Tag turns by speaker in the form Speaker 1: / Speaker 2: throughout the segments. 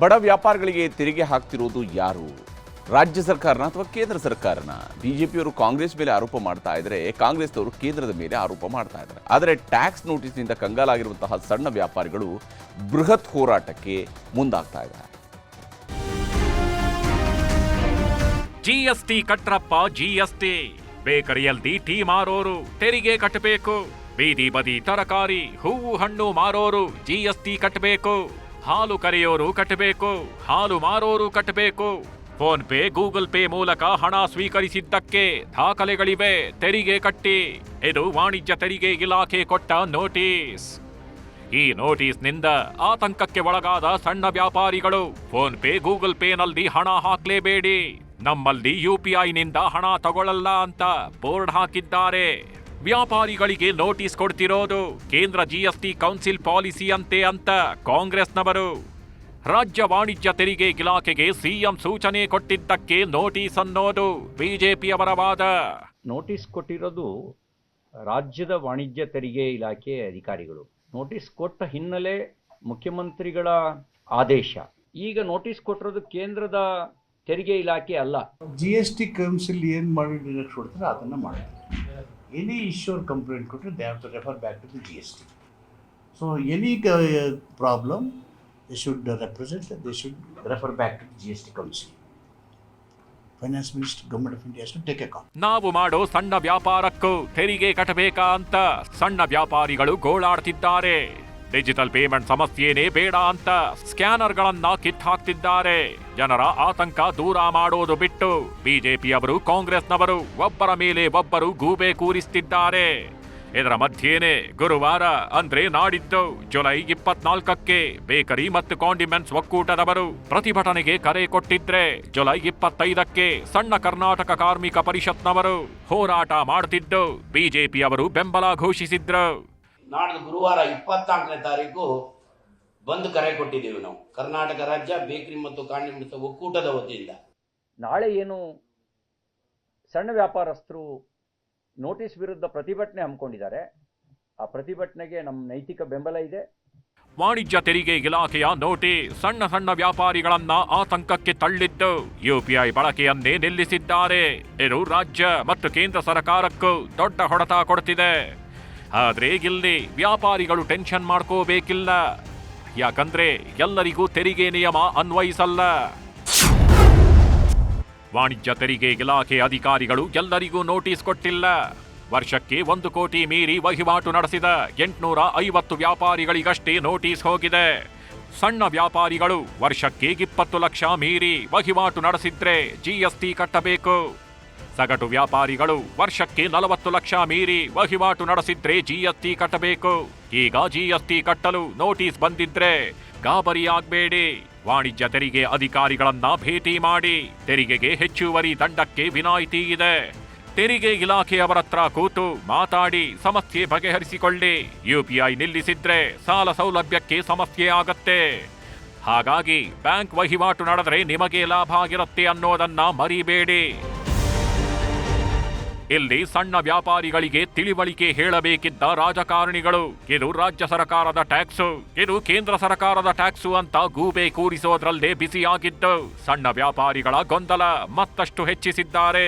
Speaker 1: ಬಡ ವ್ಯಾಪಾರಿಗಳಿಗೆ ತೆರಿಗೆ ಹಾಕ್ತಿರೋದು ಯಾರು? ರಾಜ್ಯ ಸರ್ಕಾರನ ಅಥವಾ ಕೇಂದ್ರ ಸರ್ಕಾರನ? ಬಿಜೆಪಿಯವರು ಕಾಂಗ್ರೆಸ್ ಮೇಲೆ ಆರೋಪ ಮಾಡ್ತಾ ಇದ್ರೆ ಕಾಂಗ್ರೆಸ್ನವರು ಕೇಂದ್ರದ ಮೇಲೆ ಆರೋಪ ಮಾಡ್ತಾ ಇದ್ದಾರೆ. ಆದರೆ ಟ್ಯಾಕ್ಸ್ ನೋಟಿಸ್ನಿಂದ ಕಂಗಾಲಾಗಿರುವಂತಹ ಸಣ್ಣ ವ್ಯಾಪಾರಿಗಳು ಬೃಹತ್ ಹೋರಾಟಕ್ಕೆ ಮುಂದಾಗ್ತಾ ಇದ್ದಾರೆ.
Speaker 2: ಜಿಎಸ್ಟಿ ಕಟ್ರಪ್ಪ ಜಿಎಸ್ಟಿ. ಬೇಕರಿಯಲ್ಲಿ ಟೀ ಮಾರೋರು, ತೆರಿಗೆ ಕಟ್ಟಬೇಕು ಬೀದಿ ಬದಿ ತರಕಾರಿ, ಹೂವು ಹಣ್ಣು ಮಾರೋರು, ಜಿಎಸ್ಟಿ ಕಟ್ಟಬೇಕು ಹಾಲು ಕರೆಯೋರು ಕಟ್ಟಬೇಕು, ಹಾಲು ಮಾರೋರು ಕಟ್ಟಬೇಕು. ಫೋನ್ ಪೇ, ಗೂಗಲ್ ಪೇ ಮೂಲಕ ಹಣ ಸ್ವೀಕರಿಸಿದ್ದಕ್ಕೆ ದಾಖಲೆಗಳಿವೆ, ತೆರಿಗೆ ಕಟ್ಟಿ. ಇದು ವಾಣಿಜ್ಯ ತೆರಿಗೆ ಇಲಾಖೆ ಕೊಟ್ಟ ನೋಟಿಸ್. ಈ ನೋಟಿಸ್ನಿಂದ ಆತಂಕಕ್ಕೆ ಒಳಗಾದ ಸಣ್ಣ ವ್ಯಾಪಾರಿಗಳು ಫೋನ್ ಪೇ, ಗೂಗಲ್ ಪೇನಲ್ಲಿ ಹಣ ಹಾಕ್ಲೇಬೇಡಿ. ನಮ್ಮಲ್ಲಿ ಯು ಪಿ ಐನಿಂದ ಹಣ ತಗೊಳ್ಳಲ್ಲ ಅಂತ ಬೋರ್ಡ್ ಹಾಕಿದ್ದಾರೆ. ವ್ಯಾಪಾರಿಗಳಿಗೆ ನೋಟಿಸ್ ಕೊಡ್ತಿರೋದು. ಕೇಂದ್ರ ಜಿಎಸ್ಟಿ ಕೌನ್ಸಿಲ್ ಪಾಲಿಸಿ ಅಂತೆ ಅಂತ ಕಾಂಗ್ರೆಸ್ನವರು. ರಾಜ್ಯ ವಾಣಿಜ್ಯ ತೆರಿಗೆ ಇಲಾಖೆಗೆ ಸಿಎಂ ಸೂಚನೆ ಕೊಟ್ಟಿದ್ದಕ್ಕೆ ನೋಟಿಸ್ ಅನ್ನೋದು ಬಿಜೆಪಿಯವರ ವಾದ.
Speaker 3: ನೋಟಿಸ್ ಕೊಟ್ಟಿರೋದು ರಾಜ್ಯದ ವಾಣಿಜ್ಯ ತೆರಿಗೆ ಇಲಾಖೆ ಅಧಿಕಾರಿಗಳು. ನೋಟಿಸ್ ಕೊಟ್ಟ ಹಿನ್ನೆಲೆ ಮುಖ್ಯಮಂತ್ರಿಗಳ ಆದೇಶ. ಈಗ ನೋಟಿಸ್ ಕೊಟ್ಟಿರೋದು ಕೇಂದ್ರದ ತೆರಿಗೆ ಇಲಾಖೆ ಅಲ್ಲ.
Speaker 4: ಜಿ ಎಸ್ ಟಿ ಕೌನ್ಸಿಲ್ ಏನು ಮಾಡಿ ಅದನ್ನು ಮಾಡ್ತಾರೆ. ಎನಿ ಇಶ್ಯೂರ್ ಕಂಪ್ಲೇಂಟ್ ಕೊಟ್ಟರೆ they have to refer back to the G S T so any problem they should represent they should refer back to G S T council finance minister government of India take account
Speaker 2: ನಾವು ಮಾಡೋ ಸಣ್ಣ ವ್ಯಾಪಾರಕ್ಕೂ ತೆರಿಗೆ ಕಟ್ಟಬೇಕಾ ಅಂತ ಸಣ್ಣ ವ್ಯಾಪಾರಿಗಳು ಗೋಳಾಡ್ತಿದ್ದಾರೆ. Digital payment ಸಮಸ್ಯೆನೇ ಬೇಡ ಅಂತ ಸ್ಕ್ಯಾನರ್ಗಳನ್ನ ಕಿತ್ ಹಾಕ್ತಿದ್ದಾರೆ. ಜನರ ಆತಂಕ ದೂರ ಮಾಡೋದು ಬಿಟ್ಟು ಬಿಜೆಪಿಯವರು, ಕಾಂಗ್ರೆಸ್ನವರು ಒಬ್ಬರ ಮೇಲೆ ಒಬ್ಬರು ಗೂಬೆ ಕೂರಿಸ್ತಿದ್ದಾರೆ. ಇದರ ಮಧ್ಯೆನೇ ಗುರುವಾರ ಅಂದ್ರೆ ನಾಡಿದ್ದು ಜುಲೈ ಇಪ್ಪತ್ನಾಲ್ಕಕ್ಕೆ ಬೇಕರಿ ಮತ್ತು ಕಾಂಡಿಮೆಂಟ್ಸ್ ಒಕ್ಕೂಟದವರು ಪ್ರತಿಭಟನೆಗೆ ಕರೆ ಕೊಟ್ಟಿದ್ರೆ ಜುಲೈ ಇಪ್ಪತ್ತೈದಕ್ಕೆ ಸಣ್ಣ ಕರ್ನಾಟಕ ಕಾರ್ಮಿಕ ಪರಿಷತ್ನವರು ಹೋರಾಟ ಮಾಡ್ತಿದ್ದು ಬಿಜೆಪಿಯವರು ಬೆಂಬಲ ಘೋಷಿಸಿದ್ರು.
Speaker 5: ನಾಡ್ದು ಗುರುವಾರ ಇಪ್ಪತ್ನಾಲ್ಕನೇ ತಾರೀಕು ಬಂದು ಕರೆ ಕೊಟ್ಟಿದ್ದೀವಿ ನಾವು. ಕರ್ನಾಟಕ ರಾಜ್ಯ ಬೇಕರಿ ಮತ್ತು ಕಾಂಡಿಮೆಂಟ್ಸ್ ಒಕ್ಕೂಟದ ವತಿಯಿಂದ.
Speaker 3: ನಾಳೆ ಏನು ಸಣ್ಣ ವ್ಯಾಪಾರಸ್ಥರು ನೋಟಿಸ್ ವಿರುದ್ಧ ಪ್ರತಿಭಟನೆ ಹಮ್ಮಿಕೊಂಡಿದ್ದಾರೆ. ಆ ಪ್ರತಿಭಟನೆಗೆ ನಮ್ಮ ನೈತಿಕ ಬೆಂಬಲ ಇದೆ.
Speaker 2: ವಾಣಿಜ್ಯ ತೆರಿಗೆ ಇಲಾಖೆಯ ನೋಟಿಸ್ ಸಣ್ಣ ಸಣ್ಣ ವ್ಯಾಪಾರಿಗಳನ್ನ ಆತಂಕಕ್ಕೆ ತಳ್ಳಿದ್ದು ಯುಪಿಐ ಬಳಕೆಯನ್ನೇ ನಿಲ್ಲಿಸಿದ್ದಾರೆ. ಇದು ರಾಜ್ಯ ಮತ್ತು ಕೇಂದ್ರ ಸರ್ಕಾರಕ್ಕೂ ದೊಡ್ಡ ಹೊಡೆತ ಕೊಡ್ತಿದೆ. ಆದ್ರೆ ಇಲ್ಲಿ ವ್ಯಾಪಾರಿಗಳು ಟೆನ್ಷನ್ ಮಾಡ್ಕೋಬೇಕಿಲ್ಲ. ಯಾಕಂದ್ರೆ ಎಲ್ಲರಿಗೂ ತೆರಿಗೆ ನಿಯಮ ಅನ್ವಯಿಸಲ್ಲ. ವಾಣಿಜ್ಯ ತೆರಿಗೆ ಇಲಾಖೆ ಅಧಿಕಾರಿಗಳು ಎಲ್ಲರಿಗೂ ನೋಟಿಸ್ ಕೊಟ್ಟಿಲ್ಲ. ವರ್ಷಕ್ಕೆ ಒಂದು ಕೋಟಿ ಮೀರಿ ವಹಿವಾಟು ನಡೆಸಿದ ಎಂಟುನೂರ ಐವತ್ತು ವ್ಯಾಪಾರಿಗಳಿಗಷ್ಟೇ ನೋಟಿಸ್ ಹೋಗಿದೆ. ಸಣ್ಣ ವ್ಯಾಪಾರಿಗಳು ವರ್ಷಕ್ಕೆ ಇಪ್ಪತ್ತು ಲಕ್ಷ ಮೀರಿ ವಹಿವಾಟು ನಡೆಸಿದ್ರೆ ಜಿಎಸ್ಟಿ ಕಟ್ಟಬೇಕು. ಸಗಟು ವ್ಯಾಪಾರಿಗಳು. ವರ್ಷಕ್ಕೆ ನಲವತ್ತು ಲಕ್ಷ ಮೀರಿ ವಹಿವಾಟು ನಡೆಸಿದ್ರೆ ಜಿಎಸ್ಟಿ ಕಟ್ಟಬೇಕು. ಈಗ ಜಿಎಸ್ಟಿ ಕಟ್ಟಲು ನೋಟಿಸ್ ಬಂದಿದ್ರೆ ಗಾಬರಿ ಆಗ್ಬೇಡಿ. ವಾಣಿಜ್ಯ ತೆರಿಗೆ ಅಧಿಕಾರಿಗಳನ್ನ ಭೇಟಿ ಮಾಡಿ. ತೆರಿಗೆಗೆ ಹೆಚ್ಚುವರಿ ದಂಡಕ್ಕೆ ವಿನಾಯಿತಿ ಇದೆ. ತೆರಿಗೆ ಇಲಾಖೆಯವರ ಹತ್ರ ಕೂತು ಮಾತಾಡಿ, ಸಮಸ್ಯೆ ಬಗೆಹರಿಸಿಕೊಳ್ಳಿ. ಯುಪಿಐ ನಿಲ್ಲಿಸಿದ್ರೆ ಸಾಲ ಸೌಲಭ್ಯಕ್ಕೆ ಸಮಸ್ಯೆ ಆಗತ್ತೆ. ಹಾಗಾಗಿ ಬ್ಯಾಂಕ್ ವಹಿವಾಟು ನಡೆದ್ರೆ ನಿಮಗೆ ಲಾಭ ಆಗಿರುತ್ತೆ ಅನ್ನೋದನ್ನ ಮರಿಬೇಡಿ. ಇಲ್ಲಿ ಸಣ್ಣ ವ್ಯಾಪಾರಿಗಳಿಗೆ ತಿಳಿವಳಿಕೆ ಹೇಳಬೇಕಿದ್ದ ರಾಜಕಾರಣಿಗಳು. ಇದು ರಾಜ್ಯ ಸರ್ಕಾರದ ಟ್ಯಾಕ್ಸ್. ಇದು ಕೇಂದ್ರ ಸರ್ಕಾರದ ಟ್ಯಾಕ್ಸ್ ಅಂತ ಗೂಬೆ ಕೂರಿಸೋದ್ರಲ್ಲೇ ಬಿಸಿಯಾಗಿದ್ದು ಸಣ್ಣ ವ್ಯಾಪಾರಿಗಳ ಗೊಂದಲ ಮತ್ತಷ್ಟು ಹೆಚ್ಚಿಸಿದ್ದಾರೆ.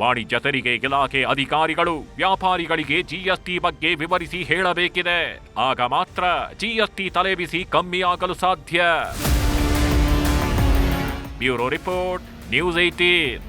Speaker 2: ವಾಣಿಜ್ಯ ತೆರಿಗೆ ಇಲಾಖೆ ಅಧಿಕಾರಿಗಳು ವ್ಯಾಪಾರಿಗಳಿಗೆ ಜಿಎಸ್ಟಿ ಬಗ್ಗೆ ವಿವರಿಸಿ ಹೇಳಬೇಕಿದೆ. ಆಗ ಮಾತ್ರ ಜಿಎಸ್ಟಿ ತಲೆಬಿಸಿ ಕಮ್ಮಿಯಾಗಲು ಸಾಧ್ಯ. Bureau report, news eighteen